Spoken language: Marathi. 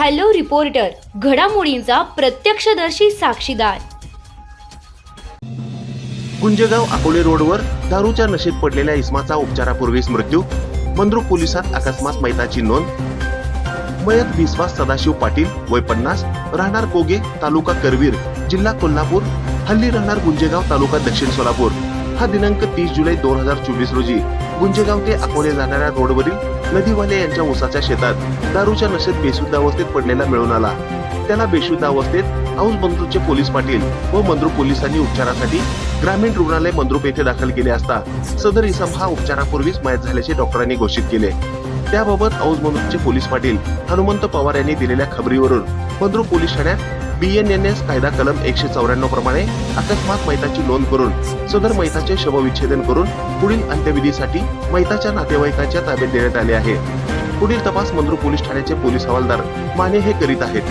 हॅलो रिपोर्टर घडामोडींचा प्रत्यक्षदर्शी साक्षीदार. गुंजेगाव अकोले रोडवर दारूच्या नशेत पडलेल्या इस्माचा उपचारापूर्वीच मृत्यू मंद्रुक पोलिसात अकस्मात मैताची नोंद. मयत विश्वास सदाशिव पाटील वय पन्नास राहणार कोगे तालुका करवीर जिल्हा कोल्हापूर हल्ली राहणार गुंजेगाव तालुका दक्षिण सोलापूर. हा दिनांक तीस जुलै दोन हजार चोवीस रोजी. गुंजेगाव ते अकोले जाणाऱ्या रोडवरील नदीवाले यांच्या ऊसाच्या शेतात दारूच्या नशेत बेशुद्ध अवस्थेत पडलेला मिळून आला. त्याला बेशुद्ध अवस्थेत औज बंद्रूपचे पोलीस पाटील व मंद्रुप पोलिसांनी उपचारासाठी ग्रामीण रुग्णालय मंद्रुप येथे दाखल केले असता सदर इसम हा उपचारापूर्वीच मयत झाल्याचे डॉक्टरांनी घोषित केले. त्याबाबत औज मंद्रुपचे पोलीस पाटील हनुमंत पवार यांनी दिलेल्या खबरीवरून मंद्रुप पोलीस ठाण्यात बीएनएनएस कायदा कलम एकशे चौऱ्याण्णव प्रमाणे अकस्मात मैताची नोंद करून सदर मैताचे शवविच्छेदन करून पुढील अंत्यविधीसाठी मैताच्या नातेवाईकांच्या ताब्यात देण्यात आले आहे. पुढील तपास मंद्रू पोलीस ठाण्याचे पोलीस हवालदार माने हे करीत आहेत.